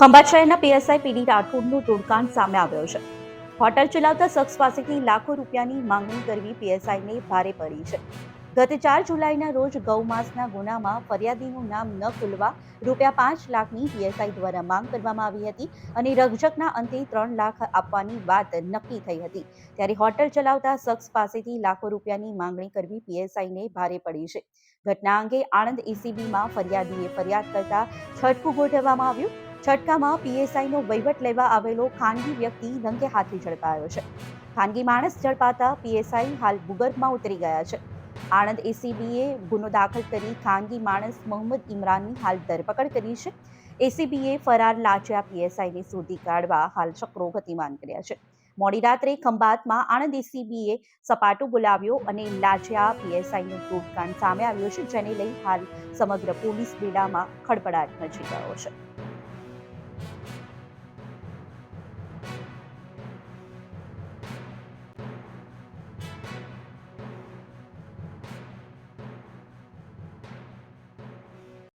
ખંભાત શહેરના પીએસઆઈ પીડી રાઠોડનું ટોળકાંડ સામે આવ્યો છે. હોટલ ચલાવતા શખ્સ પાસેથી લાખો રૂપિયાની માંગણી કરવી પીએસઆઈને ભારે પડી છે. ગત ચાર જુલાઈના રોજ ગૌમાંસના ગુનામાં ફરિયાદીનું નામ ન ખુલવા રૂપિયા પાંચ લાખની પીએસઆઈ દ્વારા માંગ કરવામાં આવી હતી અને રકઝકના અંતે ત્રણ લાખ આપવાની વાત નક્કી થઈ હતી. ત્યારે હોટલ ચલાવતા શખ્સ પાસેથી લાખો રૂપિયાની માંગણી કરવી પીએસઆઈને ભારે પડી છે. ઘટના અંગે આણંદ એસીબીમાં ફરિયાદીએ ફરિયાદ કરતા છટકું ગોઠવવામાં આવ્યું. છટકામાં પીએસઆઈનો વહીવટ લેવા આવેલો ખાનગી વ્યક્તિ રંગે હાથે ઝડપાયો છે. ખાનગી માણસ ઝડપાતા પીએસઆઈ હાલ ભૂગર્ભમાં ઉતરી ગયા છે. આણંદ એસીબીએ ગુનો દાખલ કરી ખાનગી માણસ મોહમ્મદ ઇમરાનની હાલ ધરપકડ કરી છે. એસીબીએ ફરાર લાચ્યા પીએસઆઈને શોધી કાઢવા હાલ ચક્રો ગતિમાન કર્યા છે. મોડી રાત્રે ખંભાતમાં આણંદ એસીબીએ સપાટો બોલાવ્યો અને લાચ્યા પીએસઆઈનું ટૂંકાંડ સામે આવ્યો છે, જેને લઈ હાલ સમગ્ર પોલીસ બેડામાં ખળભળાટ મચી ગયો છે.